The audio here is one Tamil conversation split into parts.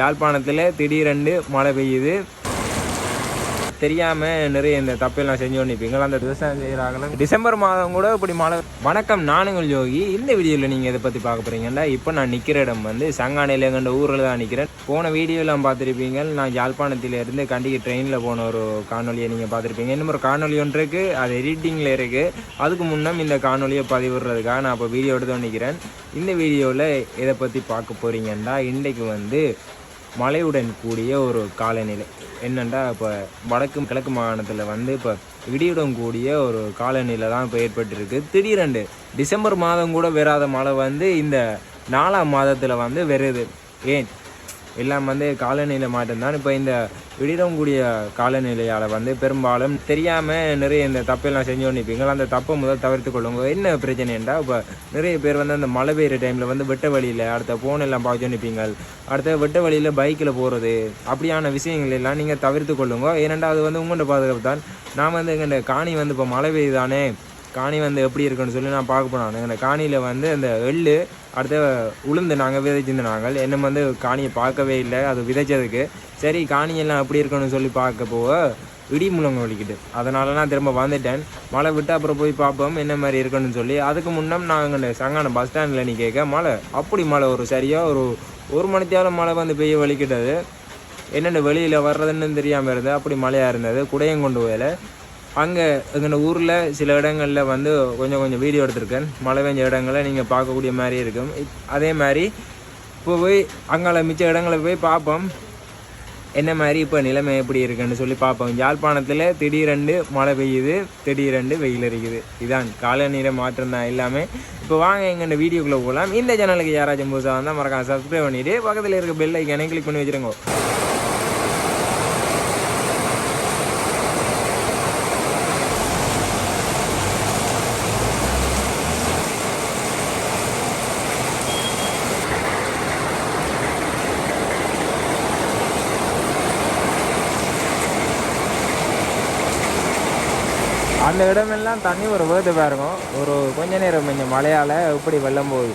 யாழ்ப்பாணத்தில் திடீரெண்டு மழை பெய்யுது. தெரியாம நிறைய இந்த தப்பெல்லாம் செஞ்சு கொண்டிருப்பீங்க அந்த விவசாயம் செய்கிறாங்களோ டிசம்பர் மாதம் கூட இப்படி மழை வணக்கம் நானுங்கள் யோகி. இந்த வீடியோவில் நீங்கள் இதை பற்றி பார்க்க போறீங்கன்னா இப்போ நான் நிற்கிற இடம் வந்து சங்கானையில் எங்கண்ட ஊரில் தான் நிற்கிறேன் போன வீடியோலாம் பார்த்துருப்பீங்க நான் யாழ்ப்பாணத்திலேருந்து கண்டிக்கு ட்ரெயினில் போன ஒரு காணொலியை நீங்கள் பார்த்துருப்பீங்க. இன்னும் ஒரு காணொலி ஒன்று இருக்குது அது எடிட்டிங்கில் இருக்குது அதுக்கு முன்னம் இந்த காணொலியை பதிவிடுறதுக்காக நான் இப்போ வீடியோ எடுத்து நிற்கிறேன் இந்த வீடியோவில் இதை பற்றி பார்க்க போகிறீங்கன்னா இன்றைக்கு வந்து மழையுடன் கூடிய ஒரு காலநிலை. என்னென்னா இப்போ வடக்கு கிழக்கு மாகாணத்தில் வந்து இப்போ இடியுடன் கூடிய ஒரு காலநிலை தான் இப்போ ஏற்பட்டிருக்கு. திடீரெண்டு டிசம்பர் மாதம் கூட வராத மழை வந்து இந்த நாலாம் மாதத்தில் வந்து வருது. ஏன்? எல்லாம் வந்து காலநிலை மாற்றம்தான் இப்போ இந்த விடிடக்கூடிய காலநிலையால் வந்து பெரும்பாலும் தெரியாமல் நிறைய இந்த தப்பெல்லாம் செஞ்சு கொண்டிருப்பீங்க. அந்த தப்பை முதல் தவிர்த்து கொள்ளுங்க. என்ன பிரச்சனைன்றா இப்போ நிறைய பேர் வந்து அந்த மழை பெய்கிற டைமில் வந்து வெட்ட வழியில் அடுத்த ஃபோன் எல்லாம் பார்த்து நிற்பீங்க அடுத்த வெட்ட வழியில் பைக்கில் போகிறது அப்படியான விஷயங்கள் எல்லாம் நீங்கள் தவிர்த்து கொள்ளுங்க. ஏனென்றால் அது வந்து உங்கள்கிட்ட பாதுகாப்பு தான். நான் வந்து எங்கள்கிட்ட காணி வந்து இப்போ மழை பெய்யுதானே காணி வந்து எப்படி இருக்குன்னு சொல்லி நான் பார்க்க போனேன் அந்த காணியில் வந்து அந்த எள்ளு அடுத்த உளுந்து நாங்கள் விதைச்சிருந்த நாங்கள். என்ன வந்து காணியை பார்க்கவே இல்லை. அது விதைச்சதுக்கு. சரி காணியெல்லாம் எப்படி இருக்குன்னு சொல்லி பார்க்க போக இடி முழங்க வலிக்கிட்டு அதனால நான் திரும்ப வந்துட்டேன். மழை விட்டு அப்புறம் போய் பார்ப்போம் என்ன மாதிரி இருக்குன்னு சொல்லி. அதுக்கு முன்னே நாங்கள் சங்கான பஸ் ஸ்டாண்டில் நீ கேட்க மழை. அப்படி மழை ஒரு சரியாக ஒரு ஒரு மணித்தியால மழை வந்து பெய்ய வலிக்கிட்டது. என்னென்ன வெளியில் வர்றதுன்னு தெரியாமல் இருந்தது. அப்படி மழையாக இருந்தது. குடையும் கொண்டு போயில அங்கே எங்கள் ஊரில் சில இடங்களில் வந்து கொஞ்சம் கொஞ்சம் வீடியோ எடுத்திருக்கேன். மழை பெஞ்ச இடங்களை நீங்கள் பார்க்கக்கூடிய மாதிரி இருக்கும். இப்- அதே மாதிரி இப்போ போய் அங்கால மிச்ச இடங்களை போய் பார்ப்போம். என்ன மாதிரி இப்போ நிலைமை எப்படி இருக்குன்னு சொல்லி பார்ப்போம். யாழ்ப்பாணத்தில் திடீரெண்டு மழை பெய்யுது திடீரெண்டு வெயில் இருக்குது இதான் காலநிலை மாற்றம் தான் எல்லாமே. இப்போ வாங்க எங்கள் வீடியோக்குள்ளே போகலாம். இந்த சேனலுக்கு யாராச்சும் புதுசாக வந்தால் மறக்காம சப்ஸ்கிரைப் பண்ணிவிட்டு பக்கத்தில் இருக்க பெல் ஐக்கானே கிளிக் பண்ணி வச்சுருங்க. அந்த இடமெல்லாம் தண்ணி ஒரு வேர்த்து பாருங்க. ஒரு கொஞ்ச நேரம் கொஞ்சம் மழையால் எப்படி வெள்ளம் போகுது.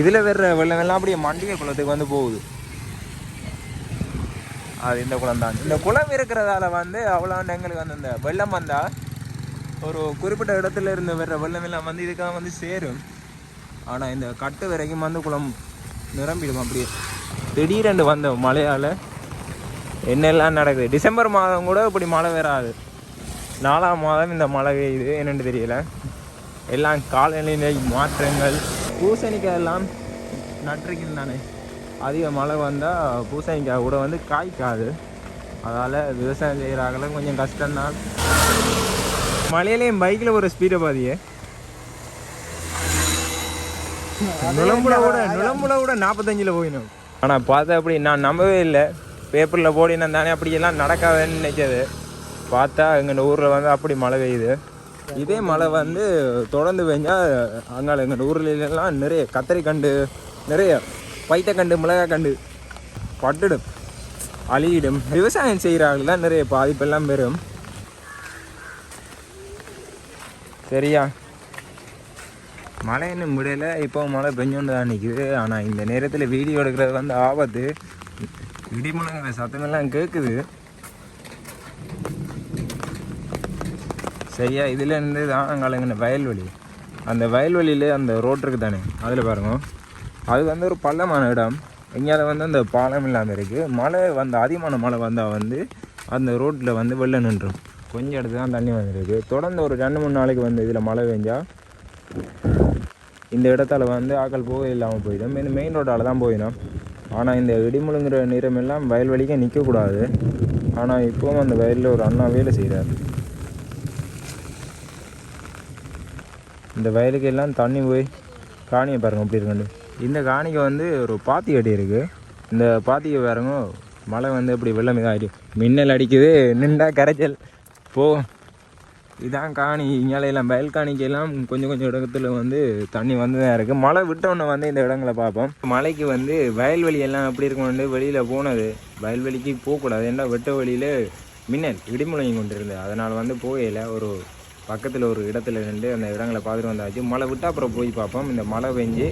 இதில் வர்ற வெள்ளம் எல்லாம் அப்படியே மண்டிகை குளத்துக்கு வந்து போகுது. அது இந்த குளம் தான் இந்த குளம் இருக்கிறதால வந்து அவ்வளோ எங்களுக்கு வந்து இந்த வெள்ளம் வந்தால் ஒரு குறிப்பிட்ட இடத்துல இருந்து வர்ற வெள்ளம் எல்லாம் வந்து இதுக்காக வந்து சேரும். ஆனால் இந்த கட்டு வரைக்கும் வந்து குளம் நிரம்பிடும் அப்படியே திடீரென்று வந்த மழையால் என்னெல்லாம் நடக்குது? டிசம்பர் மாதம் கூட இப்படி மழை வராது. நாலாம் மாதம் இந்த மழை பெய்யுது. என்னென்னு தெரியல. எல்லாம் காலநிலை மாற்றங்கள். பூசணிக்காய் எல்லாம் நட்டுருக்கேன் தானே அதிக மழை வந்தால் பூசணிக்காய் கூட வந்து காய்க்காது. அதால் விவசாயம் செய்கிறாங்களும் கொஞ்சம் கஷ்டம்தான். மழையிலையும் பைக்கில் ஒரு ஸ்பீடை பாதியே. நுழம்புல கூட நுழம்புல கூட நாற்பத்தஞ்சில் போயிடும் ஆனால் பார்த்தா அப்படி நான் நம்பவே இல்லை. பேப்பரில் போடினா தானே அப்படியெல்லாம் நடக்காதுன்னு நினைச்சது. பார்த்தா எங்கள் ஊரில் வந்து அப்படி மழை பெய்யுது. இதே மழை வந்து தொடர்ந்து பெஞ்சால் அங்கால எங்கள் ஊர்லலாம் நிறைய கத்தரி கண்டு நிறைய பைத்தக்கண்டு மிளகாய் கண்டு பட்டுடும் அழியிடும். விவசாயம் செய்கிறாங்கலாம் நிறைய பாதிப்பெல்லாம் பெறும். சரியா? மழை இன்னும் முடியல இப்போ மழை பெஞ்சோண்டு தான் நிற்குது ஆனால் இந்த நேரத்தில் வீடியோ எடுக்கிறது வந்து ஆபத்து. இடிமுழங்கிற சத்தமெல்லாம் கேட்குது சரியா இதுலேருந்து தான் அங்காலங்கின வயல்வெளி. அந்த வயல்வெளியில் அந்த ரோட் இருக்குது தானே அதில் பாருங்க. அது வந்து ஒரு பள்ளமான இடம். எங்கேயாவது வந்து அந்த பாலம் இல்லாமல் இருக்குது மழை வந்து அதிகமான மழை வந்தால் வந்து அந்த ரோட்டில் வந்து வெள்ளம் நின்றும். கொஞ்சம் இடத்துல தான் தண்ணி வந்துருக்கு. தொடர்ந்து ஒரு ரெண்டு மூணு நாளைக்கு வந்து இதில் மழை பெஞ்சால் இந்த இடத்தால் வந்து ஆக்கள் போக இல்லாமல் போயிடும். இந்த மெயின் ரோட்டால் தான் போயிடும். ஆனால் இந்த இடிமுழுங்குற நிறம் எல்லாம் வயல்வெளிக்கே நிற்கக்கூடாது ஆனால் இப்போவும் அந்த வயலில் ஒரு அண்ணா வேலை செய்கிறார் இந்த வயலுக்கு எல்லாம் தண்ணி போய் காணியை பாருங்க அப்படி இருக்குண்டு இந்த காணிக்கு வந்து ஒரு பாத்தி அடி இருக்குது இந்த பாத்திக்கு பாருங்க மழை வந்து இப்படி வெள்ளம் இதாகிட்டு மின்னல் அடிக்குது நின்றா கரைச்சல். போ. இதான் காணி. இங்காலையெல்லாம் வயல் காணிக்கெல்லாம் கொஞ்சம் கொஞ்சம் இடத்துல வந்து தண்ணி வந்து தான் இருக்குது மழை விட்டோன்னே வந்து இந்த இடங்களை பார்ப்போம். மழைக்கு வந்து வயல்வெளி எல்லாம் எப்படி இருக்கணும்னு வெளியில் போனது. வயல்வெளிக்கு போகக்கூடாது. ஏன்னா வெட்ட வழியில் மின்னல் இடிமுழங்கி கொண்டிருந்தது. அதனால் வந்து போகையில் ஒரு பக்கத்தில் ஒரு இடத்துல நின்று அந்த இடங்களை பார்த்துட்டு வந்தாச்சு. மழை விட்டு அப்புறம் போய் பார்ப்போம். இந்த மழை பெஞ்சு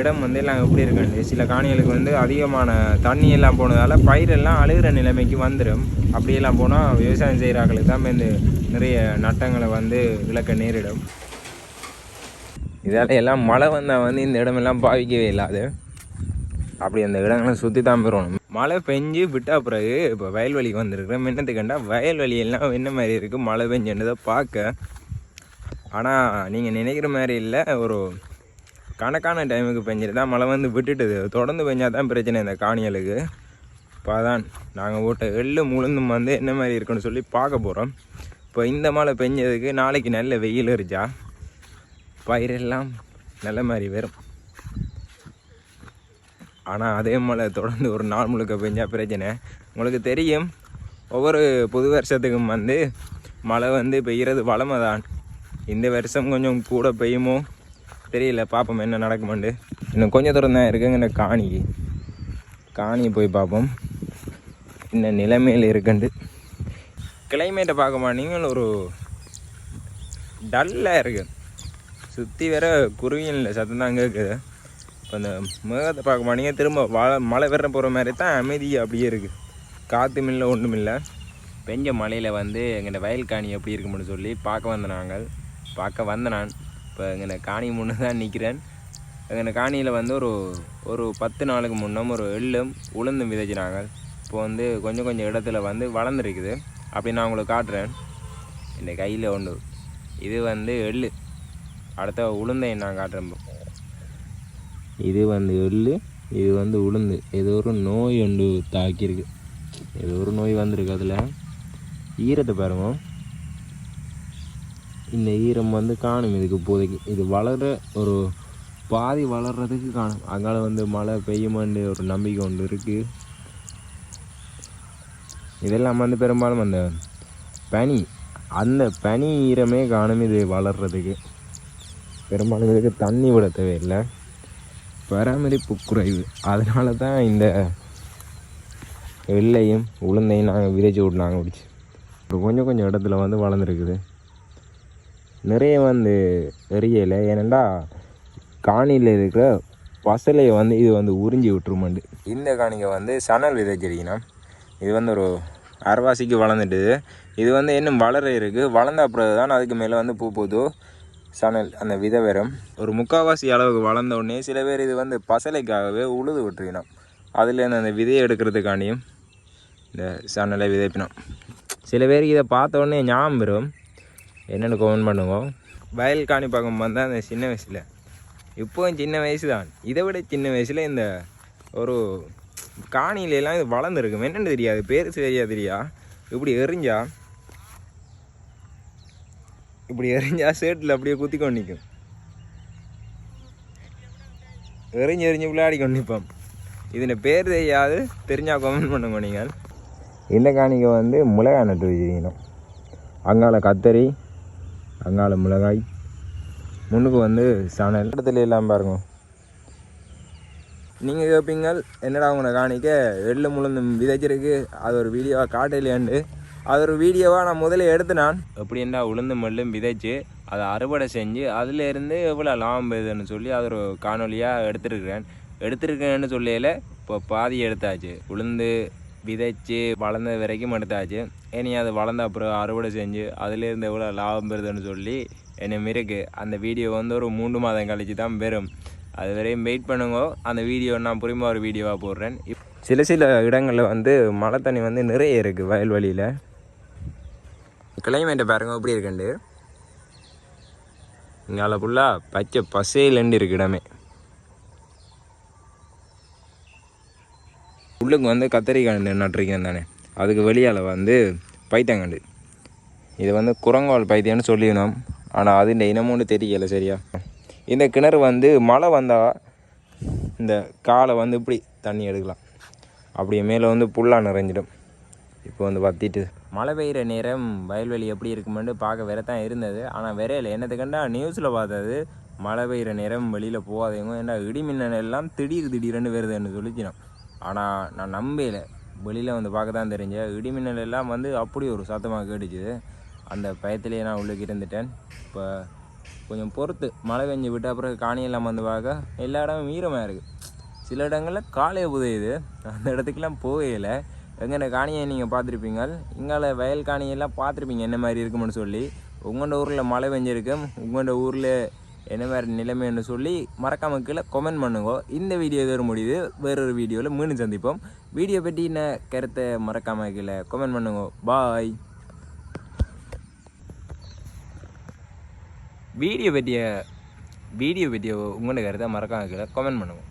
இடம் வந்து எல்லாம் எப்படி இருக்குன்னு. சில காணிகளுக்கு வந்து அதிகமான தண்ணி எல்லாம் போனதால் பயிரெல்லாம் அழுகிற நிலைமைக்கு வந்துடும் அப்படியெல்லாம் போனால் விவசாயம் செய்கிறாங்களுக்கு தான் இந்த நிறைய நட்டங்களை வந்து இழக்க நேரிடும். இதால் எல்லாம் மழை வந்தால் வந்து இந்த இடமெல்லாம் பாவிக்கவே இல்லாது. அப்படி அந்த இடங்களை சுற்றி தான் போயிடணும் மழை பெஞ்சு விட்டா பிறகு இப்போ வயல்வெளிக்கு வந்திருக்கிறேன் மின்னத்துக்கு கண்டா வயல்வெளி எல்லாம் என்ன மாதிரி இருக்குது மழை பெஞ்சுன்றதை பார்க்க. ஆனால் நீங்கள் நினைக்கிற மாதிரி இல்லை. ஒரு கணக்கான டைமுக்கு பெஞ்சிட்டு தான் மழை வந்து விட்டுட்டுது. தொடர்ந்து பெஞ்சால் தான் பிரச்சனை இந்த காணியலுக்கு இப்போ அதான் நாங்கள் ஓட்ட எள்ளு முழுந்தும் வந்து என்ன மாதிரி இருக்குன்னு சொல்லி பார்க்க போகிறோம் இப்போ இந்த மழை பெஞ்சதுக்கு நாளைக்கு நல்ல வெயில் இருச்சா பயிரெல்லாம் நல்ல மாதிரி வரும். ஆனால் அதே மழை தொடர்ந்து ஒரு நாள் முழுக்க பெஞ்சால் பிரச்சனை. உங்களுக்கு தெரியும் ஒவ்வொரு புது வருஷத்துக்கும் வந்து மழை வந்து பெய்கிறது வளமை தான் இந்த வருஷம் கொஞ்சம் கூட பெய்யுமோ? தெரியல பார்ப்போம் என்ன நடக்குமாண்டு இன்னும் கொஞ்சம் தூரம் தான் இருக்குங்க இந்த காணியை போய் பார்ப்போம் என்ன நிலைமையில் இருக்குண்டு கிளைமேட்டை பார்க்க மாட்டீங்க ஒரு டல்லாக இருக்குது சுற்றி வேற குருவியில் சத்தம் தான் கேட்குது இப்போ அந்த மேகத்தை பார்க்க மாட்டீங்க திரும்ப வ மழை வர போகிற மாதிரி தான் அமைதி அப்படியே இருக்குது காற்றும் இல்லை ஒன்றும் இல்லை. பெஞ்ச மலையில் வந்து எங்கள்கிட்ட வயல் காணி எப்படி இருக்கும்னு சொல்லி பார்க்க வந்த நாங்கள். பார்க்க வந்த நான் இப்போ எங்கள் காணி முன்னே தான் நிற்கிறேன். எங்கள் காணியில் வந்து ஒரு ஒரு பத்து நாளுக்கு முன்னம் ஒரு எள்ளும் உளுந்தும் விதைச்சினாங்க இப்போ வந்து கொஞ்சம் கொஞ்சம் இடத்துல வந்து வளர்ந்துருக்குது. அப்படி நான் உங்களுக்கு காட்டுறேன். இந்த கையில் ஒன்று. இது வந்து எள்ளு. அடுத்த உளுந்தை நான் காட்டுறேன். இது வந்து எள்ளு இது வந்து உளுந்து. ஏதோ ஒரு நோய் ஒன்று தாக்கியிருக்கு. ஏதோ ஒரு நோய் வந்திருக்கு அதில். ஈரத்தை பாருங்கள் இந்த ஈரம் வந்து காணும். இதுக்கு இப்போதைக்கு இது வளர ஒரு பாதி வளர்றதுக்கு காணும். அதனால் வந்து மழை பெய்யுமான்னு ஒரு நம்பிக்கை ஒன்று இருக்குது இதெல்லாம் வந்து பெரும்பாலும் அந்த பனி அந்த பனி ஈரமே காணும் இது வளர்கிறதுக்கு பெரும்பாலும் இதுக்கு தண்ணி விட தேவையில்லை. பராமரிப்பு குறைவு. அதனால தான் இந்த வெள்ளையும் உளுந்தையும் நாங்கள் விதைச்சி நாங்கள் பிடிச்சி இப்போ கொஞ்சம் கொஞ்சம் இடத்துல வந்து வளர்ந்துருக்குது. நிறைய வந்து எரியலை. ஏனெண்டா காணியில் இருக்கிற பசலையை வந்து இது வந்து உறிஞ்சி விட்டுருமாண்டு. இந்த காணிக்கை வந்து சணல் விதைச்சிருக்கீங்கன்னா இது வந்து ஒரு அரைவாசிக்கு வளர்ந்துட்டுது இது. வந்து இன்னும் வளர இருக்குது வளர்ந்த அப்புறம் தான் அதுக்கு மேலே வந்து பூ பூத்து சணல் அந்த விதை வரும். ஒரு முக்கால்வாசி அளவுக்கு வளர்ந்த உடனே சில பேர் இது வந்து பசலைக்காகவே உழுது விட்டுருக்கணும் அதுலேருந்து அந்த விதையை எடுக்கிறதுக்காண்டியும் இந்த சணலை விதைப்பினோம். சில பேருக்கு இதை பார்த்த உடனே ஞாபகம் வரும். என்னென்னு கமெண்ட் பண்ணுங்க. வயல் காணி பார்க்கும் வந்தால் அந்த சின்ன வயசில். இப்போவும் சின்ன வயசு தான் இதை விட சின்ன வயசில் இந்த ஒரு காணியில எல்லாம் இது வளர்ந்துருக்கும். என்னென்னு தெரியாது. பேர் சரியா தெரியா? இப்படி எரிஞ்சா இப்படி எரிஞ்சா சேட்டில் அப்படியே குத்தி கொண்டு நிற்கும் எரிஞ்சு எரிஞ்சு விளையாடி கொண்டு நிற்போம் இதில் பேர் தெரியாது. தெரிஞ்சால் கமெண்ட் பண்ணுங்க நீங்கள் இந்த காணிக்கை வந்து மிளகாய் நட்டு வச்சுருக்கணும். அங்கால கத்தரி அங்காள மிளகாய். முன்னுக்கு வந்து சணல். இடத்துல எல்லாம் பாருங்க. நீங்கள் கேட்பீங்க என்னடா உங்களை காணிக்க? எள்ளு முழுந்து விதைச்சிருக்கு. அது ஒரு வீடியோவாக காட்டலையாண்டு அது ஒரு வீடியோவாக நான் முதல்ல எடுத்து நான் எப்படின்னா உளுந்து மல்லும் விதைச்சு அதை அறுவடை செஞ்சு அதுலேருந்து எவ்வளோ லாபம் பெறுதுன்னு சொல்லி அது ஒரு காணொலியாக எடுத்துருக்கிறேன். எடுத்துருக்கேன்னு சொல்லையில் இப்போ பாதி எடுத்தாச்சு. உளுந்து விதைச்சு வளர்ந்த வரைக்கும் எடுத்தாச்சு. இனி அது வளர்ந்த அப்புறம் அறுவடை செஞ்சு அதுலேருந்து எவ்வளோ லாபம் பெறுதுன்னு சொல்லி என்ன இருக்கு அந்த வீடியோ வந்து ஒரு மூன்று மாதம் கழித்து தான் பெறும். அது வரையும் வெயிட் பண்ணுங்க. அந்த வீடியோ நான் புரியுமா ஒரு வீடியோவாக போடுறேன். இப்- சில சில இடங்களில் வந்து மழை தண்ணி வந்து நிறைய இருக்குது வயல்வெளியில் கிளைமேட்டை பாருங்க எப்படி இருக்குண்டு இங்கால ஃபுல்லாக பச்சை பசையிலண்டு இருக்கு இடமே. உள்ளுக்கு வந்து கத்தரிக்காய் நட்டுருக்கேன் தானே. அதுக்கு வெளியால் வந்து பைத்தங்கண்டு. இது வந்து குரங்கால் பைத்தியம்னு சொல்லிடணும் ஆனால் அது இந்த இனமும்னு தெரியல சரியா? இந்த கிணறு வந்து மழை வந்தால் இந்த காலை வந்து இப்படி தண்ணி எடுக்கலாம். அப்படியே மேலே வந்து புல்லாக நிறைஞ்சிடும். இப்போ வந்து வத்திட்டு. மழை பெய்கிற நேரம் வயல்வெளி எப்படி இருக்குமென்னு பார்க்க வேற தான் இருந்தது ஆனால் விரையில என்னத்துக்கண்டா நியூஸில் பார்த்தது மழை பெய்கிற நேரம் வெளியில் போகாதவங்க ஏன்னா இடிமின்னல் எல்லாம் திடீர் திடீர்னு வருதுன்னு சொல்லிச்சினோம். ஆனால் நான் நம்பல வெளியில் வந்து பார்க்க தான் தெரிஞ்ச. இடிமின்னல் எல்லாம் வந்து அப்படி ஒரு சத்தமாக கேட்டுச்சு. அந்த பயத்திலேயே நான் உள்ளுக்கு இருந்துட்டேன் இப்போ கொஞ்சம் பொறுத்து. மழை பெஞ்சு விட்டு அப்புறம் காணியெல்லாம் வந்து பார்க்க எல்லா இடமும் ஈரமாக இருக்குது சில இடங்களில் காலையை புதையுது. அந்த இடத்துக்குலாம் போகையில் எங்கன காணியை நீங்கள் பார்த்துருப்பீங்க இங்கால வயல் காணியெல்லாம் பார்த்துருப்பீங்க. என்ன மாதிரி இருக்கும்னு சொல்லி. உங்களோட ஊரில் மழை பெஞ்சிருக்கும். உங்களோட ஊரில் என்ன மாதிரி நிலைமைன்னு சொல்லி மறக்காமல் கீழே கமெண்ட் பண்ணுங்க. இந்த வீடியோ இதோட முடியுது. வேறொரு வீடியோவில் மீண்டும் சந்திப்போம். வீடியோ பற்றின கருத்தை மறக்காமல் கீழே கமெண்ட் பண்ணுங்க. பாய் வீடியோ பற்றிய வீடியோ பற்றிய உங்களோட கருத்தை மறக்காமல் கீழே கமெண்ட் பண்ணுங்க.